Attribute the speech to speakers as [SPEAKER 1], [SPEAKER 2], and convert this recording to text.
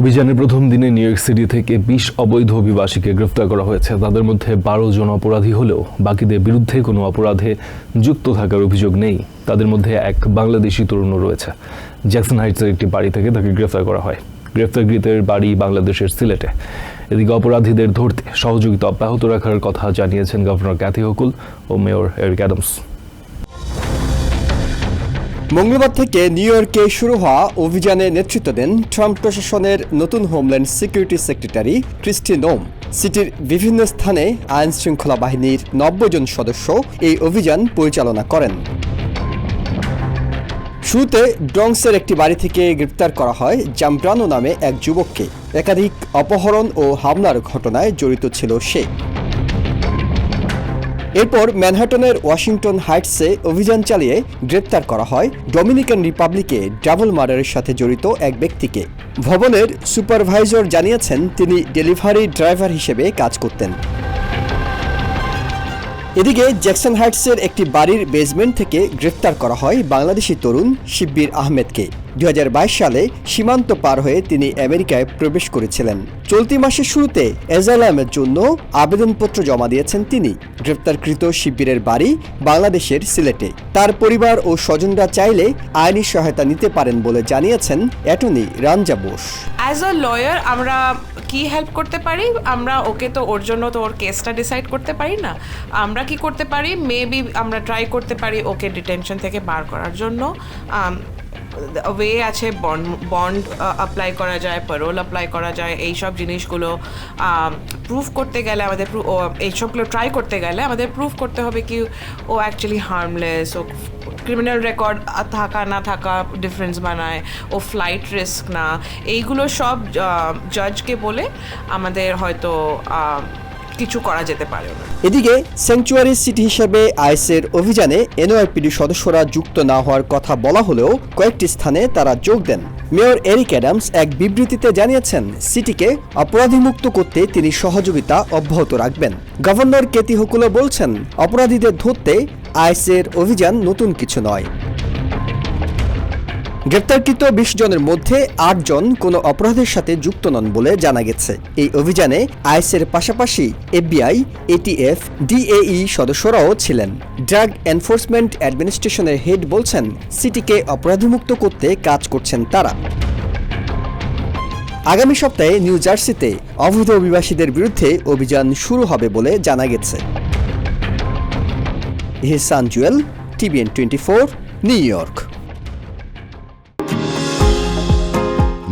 [SPEAKER 1] অভিযানের প্রথম দিনে নিউ ইয়র্ক সিটি থেকে বিশ অবৈধ অভিবাসীকে গ্রেফতার করা হয়েছে। তাদের মধ্যে বারো জন অপরাধী হলেও বাকিদের বিরুদ্ধে কোনো অপরাধে যুক্ত থাকার অভিযোগ নেই। তাদের মধ্যে এক বাংলাদেশি তরুণও রয়েছে। জ্যাকসন হাইটসের একটি বাড়ি থেকে তাকে গ্রেফতার করা হয়। গ্রেফতারকৃতের বাড়ি বাংলাদেশের সিলেটে। এদিকে অপরাধীদের ধরতে সহযোগিতা অব্যাহত রাখার কথা জানিয়েছেন গভর্নর ক্যাথি হকুল ও মেয়র এরিক অ্যাডামস।
[SPEAKER 2] মঙ্গলবার থেকে নিউ ইয়র্কে শুরু হওয়া অভিযানে নেতৃত্ব দেন ট্রাম্প প্রশাসনের নতুন হোমল্যান্ড সিকিউরিটি সেক্রেটারি ক্রিস্টি নোম সিটির বিভিন্ন স্থানে আইন শৃঙ্খলা বাহিনীর নব্বই জন সদস্য এই অভিযান পরিচালনা করেন। শুরুতে ড্রংসের একটি বাড়ি থেকে গ্রেপ্তার করা হয় জামব্রানো নামে এক যুবককে। একাধিক অপহরণ ও হামলার ঘটনায় জড়িত ছিল সে। এরপর ম্যানহাটনের ওয়াশিংটন হাইটসে অভিযান চালিয়ে গ্রেপ্তার করা হয় ডমিনিকান রিপাবলিকে ডাবল মার্ডারের সাথে জড়িত এক ব্যক্তিকে। ভবনের সুপারভাইজার জানিয়েছেন তিনি ডেলিভারি ড্রাইভার হিসেবে কাজ করতেন। এদিকে জ্যাকসন হাইটসের একটি বাড়ির বেসমেন্ট থেকে গ্রেফতার করা হয় বাংলাদেশি তরুণ শিব্বির আহমেদকে। দুই হাজার বাইশ সালে সীমান্ত পার হয়ে তিনি আমেরিকায় প্রবেশ করেছিলেন। চলতি মাসের শুরুতে এজালামের জন্য আবেদনপত্র জমা দিয়েছেন তিনি। গ্রেপ্তারকৃত শিবিরের বাড়ি বাংলাদেশের সিলেটে। তার পরিবার ও স্বজনরা চাইলে আইনি সহায়তা নিতে পারেন বলে জানিয়েছেন attorney Ranja Bose.
[SPEAKER 3] As a lawyer আমরা কি হেল্প করতে পারি? আমরা ওকে তো ওর জন্য তো ওর কেসটা ডিসাইড করতে পারি না। আমরা কি করতে পারি? মেবি আমরা ট্রাই করতে পারি ওকে ডিটেনশন থেকে বার করার জন্য। ওয়ে আছে বন্ড বন্ড অ্যাপ্লাই করা যায় প্যারোল অ্যাপ্লাই করা যায় এই সব জিনিসগুলো প্রুফ করতে গেলে আমাদের এইসবগুলো ট্রাই করতে গেলে আমাদের প্রুফ করতে হবে কি ও অ্যাকচুয়ালি হার্মলেস ও ক্রিমিনাল রেকর্ড থাকা না থাকা ডিফারেন্স বানায়, ও ফ্লাইট রিস্ক না। এইগুলো সব জাজকে বলে আমাদের হয়তো কিছু করা যেতে পারে। ওনার
[SPEAKER 2] এদিকে স্যাংচুয়ারি সিটি হিসেবে আইসের অভিযানে এনওআইপিডি সদস্যরা যুক্ত না হওয়ার কথা বলা হলেও কয়েকটি স্থানে তারা যোগ দেন। মেয়র এরিক অ্যাডামস এক বিবৃতিতে জানিয়েছেন, সিটিকে অপরাধীমুক্ত করতে তিনি সহযোগিতা অব্যাহত রাখবেন। গভর্নর কেতি হকুলো বলছেন, অপরাধীদের ধরতে আইসের অভিযান নতুন কিছু নয়। গ্রেপ্তারকৃত বিশ জনের মধ্যে আট জন কোনো অপরাধের সাথে যুক্ত নন বলে জানা গেছে। এই অভিযানে আইসের পাশাপাশি এফবিআই, এটিএফ, ডিএই সদস্যরাও ছিলেন। ড্রাগ এনফোর্সমেন্ট অ্যাডমিনিস্ট্রেশনের হেড বলছেন, সিটিকে অপরাধীমুক্ত করতে কাজ করছেন তারা। আগামী সপ্তাহে নিউ জার্সিতে অবৈধ অভিবাসীদের বিরুদ্ধে অভিযান শুরু হবে বলে জানা গেছে। Ihsan Jewel, TVN twenty four, New York.